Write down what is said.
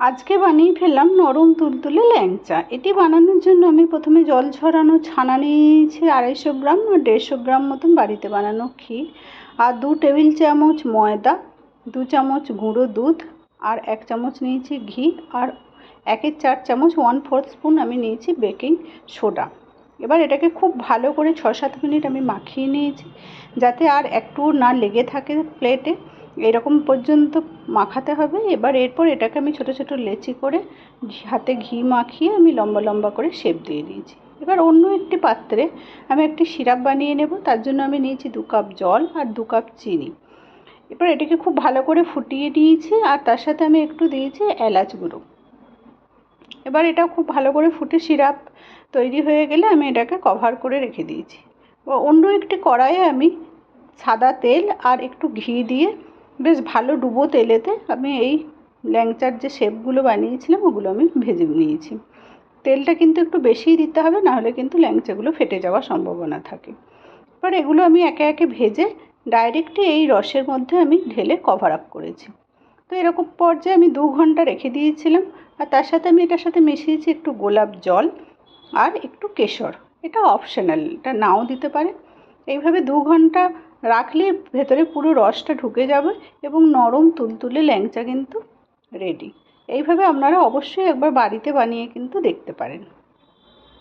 আজকে বানিয়ে ফেললাম নরম তুলতুলে ল্যাংচা। এটি বানানোর জন্য আমি প্রথমে জল ঝরানো ছানা নিয়েছি, আড়াইশো গ্রাম আর দেড়শো গ্রাম মতন বাড়িতে বানানো ক্ষীর। আর দু টেবিল চামচ ময়দা, দু চামচ গুঁড়ো দুধ আর এক চামচ নিয়েছি ঘি আর একের চার চামচ ওয়ান ফোর্থ স্পুন আমি নিয়েছি বেকিং সোডা এবার এটাকে খুব ভালো করে ছ সাত মিনিট আমি মাখিয়ে নিয়েছি, যাতে আর একটুও না লেগে থাকে প্লেটে এরকম পর্যন্ত মাখাতে হবে। এবার এরপর এটাকে আমি ছোটো ছোটো লেচি করে হাতে ঘি মাখিয়ে আমি লম্বা লম্বা করে শেপ দিয়ে দিয়েছি। এবার অন্য একটি পাত্রে আমি একটি সিরাপ বানিয়ে নেব। তার জন্য আমি নিয়েছি দু কাপ জল আর দু কাপ চিনি। এবার এটাকে খুব ভালো করে ফুটিয়ে নিয়েছি আর তার সাথে আমি একটু দিয়েছি এলাচ গুঁড়ো। এবার এটা খুব ভালো করে ফুটে সিরাপ তৈরি হয়ে গেলে আমি এটাকে কভার করে রেখে দিয়েছি। অন্য একটি কড়াইয়ে আমি সাদা তেল আর একটু ঘি দিয়ে বেশ ভালো ডুবো তেলেতে আমি এই ল্যাংচার যে শেপগুলো বানিয়েছিলাম, ওগুলো আমি ভেজে নিয়েছি। তেলটা কিন্তু একটু বেশিই দিতে হবে নাহলে কিন্তু ল্যাংচাগুলো ফেটে যাওয়ার সম্ভাবনা থাকে। এবার এগুলো আমি একে একে ভেজে ডাইরেক্টলি এই রসের মধ্যে আমি ঢেলে কভার আপ করেছি। তো এরকম পর্যায়ে আমি দু ঘণ্টা রেখে দিয়েছিলাম, আর তার সাথে আমি এটার সাথে মিশিয়েছি একটু গোলাপ জল আর একটু কেশর। এটা অপশনাল এটা নাও দিতে পারে এইভাবে দু ঘণ্টা রাখলে ভেতরে পুরো রসটা ঢুকে যাবে এবং নরম তুলতুলে ল্যাংচা কিন্তু রেডি এইভাবে আপনারা অবশ্যই একবার বাড়িতে বানিয়ে কিন্তু দেখতে পারেন।